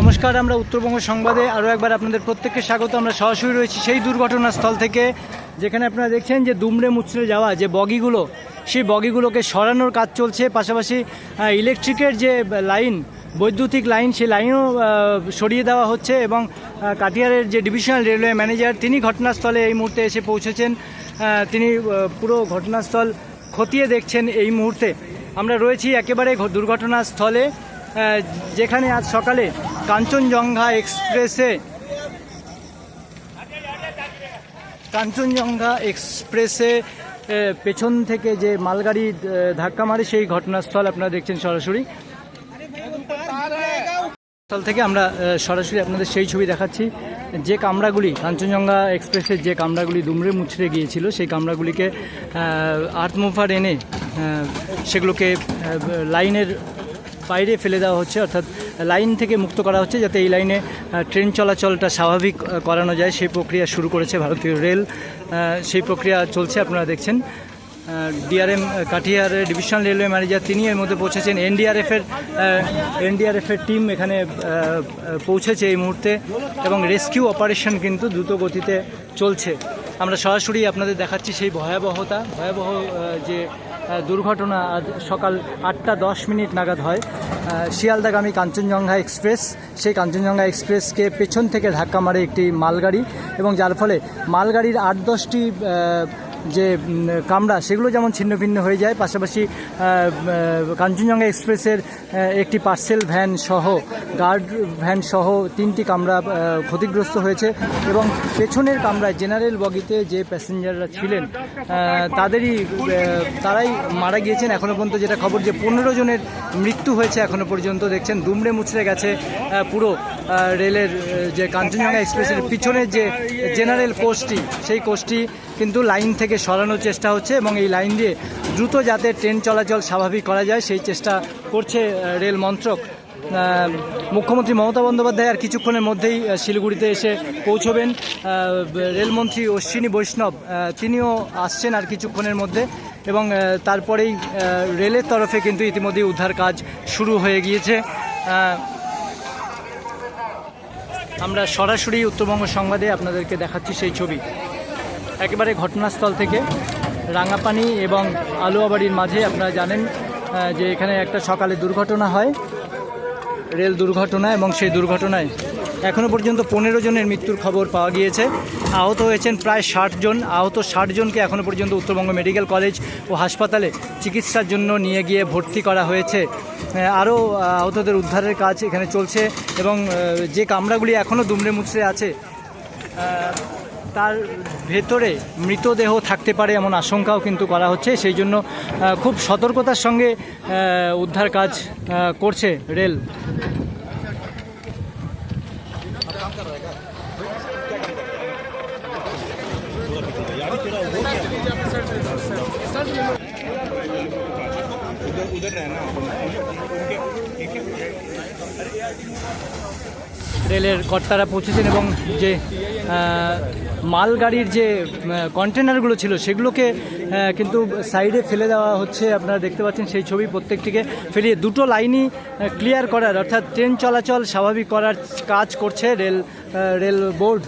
নমস্কার, আমরা উত্তরবঙ্গ সংবাদে আরও একবার আপনাদের প্রত্যেককে স্বাগত। আমরা সরাসরি রয়েছি সেই দুর্ঘটনাস্থল থেকে, যেখানে আপনারা দেখছেন যে দুমড়ে মুচড়ে যাওয়া যে বগিগুলো, সেই বগিগুলোকে সরানোর কাজ চলছে। পাশাপাশি ইলেকট্রিকের যে লাইন, বৈদ্যুতিক লাইন, সেই লাইনও সরিয়ে দেওয়া হচ্ছে এবং কাটিয়ারের যে ডিভিশনাল রেলওয়ে ম্যানেজার, তিনি ঘটনাস্থলে এই মুহূর্তে এসে পৌঁছেছেন। তিনি পুরো ঘটনাস্থল খতিয়ে দেখছেন এই মুহূর্তে। আমরা রয়েছি একেবারে দুর্ঘটনাস্থলে। যেখানে আজ সকালে কাঞ্চনজঙ্ঘা এক্সপ্রেসে কাঞ্চনজঙ্ঘা এক্সপ্রেসে পেছন থেকে যে মালগাড়ি ধাক্কা মারে সেই ঘটনাস্থল আপনারা দেখছেন সরাসরি। স্থল থেকে আমরা সরাসরি আপনাদের সেই ছবি দেখাচ্ছি। যে কামরাগুলি, কাঞ্চনজঙ্ঘা এক্সপ্রেসের যে কামরাগুলি দুমড়ে মুচড়ে গিয়েছিল, সেই কামরাগুলিকে আর্থ মুভার এনে সেগুলোকে লাইনের বাইরে ফেলে দেওয়া হচ্ছে, অর্থাৎ লাইন থেকে মুক্ত করা হচ্ছে যাতে এই লাইনে ট্রেন চলাচলটা স্বাভাবিক করানো যায়। সেই প্রক্রিয়া শুরু করেছে ভারতীয় রেল। সেই প্রক্রিয়া চলছে, আপনারা দেখছেন। DRM Katihar divisional railway manager, তিনি এর মধ্যে পৌঁছেছেন। এনডিআরএফের এনডিআরএফের টিম এখানে পৌঁছেছে এই মুহূর্তে এবং রেস্কিউ অপারেশন কিন্তু দ্রুত গতিতে চলছে। আমরা সরাসরি আপনাদের দেখাচ্ছি সেই ভয়াবহতা। ভয়াবহ যে দুর্ঘটনা আজ সকাল আটটা দশ মিনিট নাগাদ হয়। শিয়ালদাগামী কাঞ্চনজঙ্ঘা এক্সপ্রেস, সেই কাঞ্চনজঙ্ঘা এক্সপ্রেসকে পেছন থেকে ধাক্কা মারে একটি মালগাড়ি এবং যার ফলে মালগাড়ির আট দশটি যে কামরা, সেগুলো যেমন ছিন্ন ভিন্ন হয়ে যায়, পাশাপাশি কাঞ্চনজঙ্ঘা এক্সপ্রেসের একটি পার্সেল ভ্যান সহ, গার্ড ভ্যান সহ তিনটি কামরা ক্ষতিগ্রস্ত হয়েছে এবং পেছনের কামরায় জেনারেল বগিতে যে প্যাসেঞ্জাররা ছিলেন তাদেরই তারাই মারা গিয়েছেন এখনও পর্যন্ত যেটা খবর যে পনেরো জনের মৃত্যু হয়েছে এখনও পর্যন্ত। দেখছেন, দুমড়ে মুচড়ে গেছে পুরো রেলের যে কাঞ্চনজঙ্ঘা এক্সপ্রেসের পিছনের যে জেনারেল কোচটি, সেই কোচটি কিন্তু লাইন থেকে সরানোর চেষ্টা হচ্ছে এবং এই লাইন দিয়ে দ্রুত যাতে ট্রেন চলাচল স্বাভাবিক করা যায়, সেই চেষ্টা করছে রেল মন্ত্রক। মুখ্যমন্ত্রী মমতা বন্দ্যোপাধ্যায় আর কিছুক্ষণের মধ্যেই শিলিগুড়িতে এসে পৌঁছবেন। রেলমন্ত্রী অশ্বিনী বৈষ্ণব তিনিও আসছেন আর কিছুক্ষণের মধ্যে এবং তারপরেই রেলের তরফে কিন্তু ইতিমধ্যেই উদ্ধার কাজ শুরু হয়ে গিয়েছে। আমরা সরাসরি উত্তরবঙ্গ সংবাদে আপনাদেরকে দেখাচ্ছি সেই ছবি। একেবারে ঘটনাস্থল থেকে রাঙাপানি এবং আলুয়াবাড়ির মাঝে আপনারা জানেন যে এখানে একটা সকালে দুর্ঘটনা হয়। রেল দুর্ঘটনা এবং সেই দুর্ঘটনায় এখনও পর্যন্ত পনেরো জনের মৃত্যুর খবর পাওয়া গিয়েছে। আহত হয়েছেন প্রায় ষাট জন। আহত ষাট জনকে এখনও পর্যন্ত উত্তরবঙ্গ মেডিকেল কলেজ ও হাসপাতালে চিকিৎসার জন্য নিয়ে গিয়ে ভর্তি করা হয়েছে। আরও আহতদের উদ্ধারের কাজ এখানে চলছে এবং যে কামরাগুলি এখনও দুমড়ে মুচড়ে আছে তার ভেতরে মৃতদেহ থাকতে পারে এমন আশঙ্কাও কিন্তু করা হচ্ছে। সেই জন্য খুব সতর্কতার সঙ্গে উদ্ধার কাজ করছে রেল। রেলের কর্তারা পৌঁছেছেন এবং যে মালগাড়ির যে কন্টেনারগুলো ছিল সেগুলোকে কিন্তু সাইডে ফেলে দেওয়া হচ্ছে। আপনারা দেখতে পাচ্ছেন সেই ছবি প্রত্যেকটিকে ফেলিয়ে দুটো লাইনই ক্লিয়ার করার, অর্থাৎ ট্রেন চলাচল স্বাভাবিক করার কাজ করছে রেল রেল বোর্ড।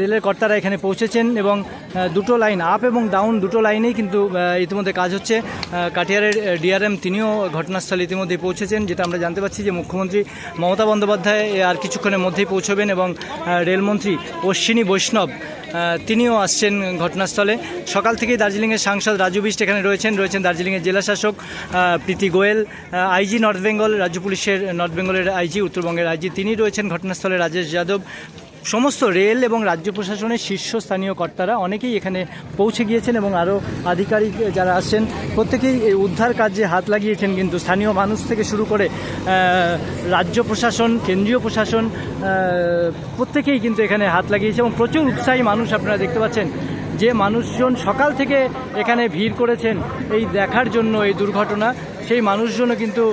রেলের কর্তারা এখানে পৌঁছেছেন এবং দুটো লাইন আপ এবং ডাউন দুটো লাইনেই কিন্তু ইতিমধ্যে কাজ হচ্ছে। কাটিয়ারের ডিআরএম তিনিও ঘটনাস্থলে ইতিমধ্যে পৌঁছেছেন, যেটা আমরা জানতে পারছি যে মুখ্যমন্ত্রী মমতা বন্দ্যোপাধ্যায় আর কিছুক্ষণের মধ্যেই পৌঁছবেন এবং রেলমন্ত্রী অশ্বিনী বৈষ্ণব তিনিও আসছেন ঘটনাস্থলে। সকাল থেকেই দার্জিলিংয়ের সাংসদ রাজু বিষ্ট এখানে রয়েছেন রয়েছেন দার্জিলিংয়ের জেলাশাসক প্রীতি গোয়েল আইজি নর্থ বেঙ্গল, রাজ্য পুলিশের নর্থ বেঙ্গলের আইজি, উত্তরবঙ্গের আইজি, তিনি রয়েছেন ঘটনাস্থলে, রাজেশ যাদব সমস্ত রেল এবং রাজ্য প্রশাসনের শীর্ষস্থানীয় কর্তারা অনেকেই এখানে পৌঁছে গিয়েছেন এবং আরও আধিকারিক যারা আসছেন, প্রত্যেকেই এই উদ্ধার কাজে হাত লাগিয়েছেন কিন্তু স্থানীয় মানুষ থেকে শুরু করে রাজ্য প্রশাসন, কেন্দ্রীয় প্রশাসন প্রত্যেকেই কিন্তু এখানে হাত লাগিয়েছে এবং প্রচুর উৎসাহী মানুষ আপনারা দেখতে পাচ্ছেন। যে মানুষজন সকাল থেকে এখানে ভিড় করেছেন এই দেখার জন্য এই দুর্ঘটনা, সেই মানুষজনও কিন্তু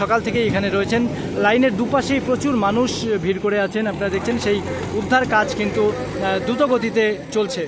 সকাল থেকেই এখানে রয়েছেন। লাইনের দুপাশেই প্রচুর মানুষ ভিড় করে আছেন, আপনারা দেখছেন, সেই উদ্ধার কাজ কিন্তু দ্রুতগতিতে দ্রুত গতিতে চলছে।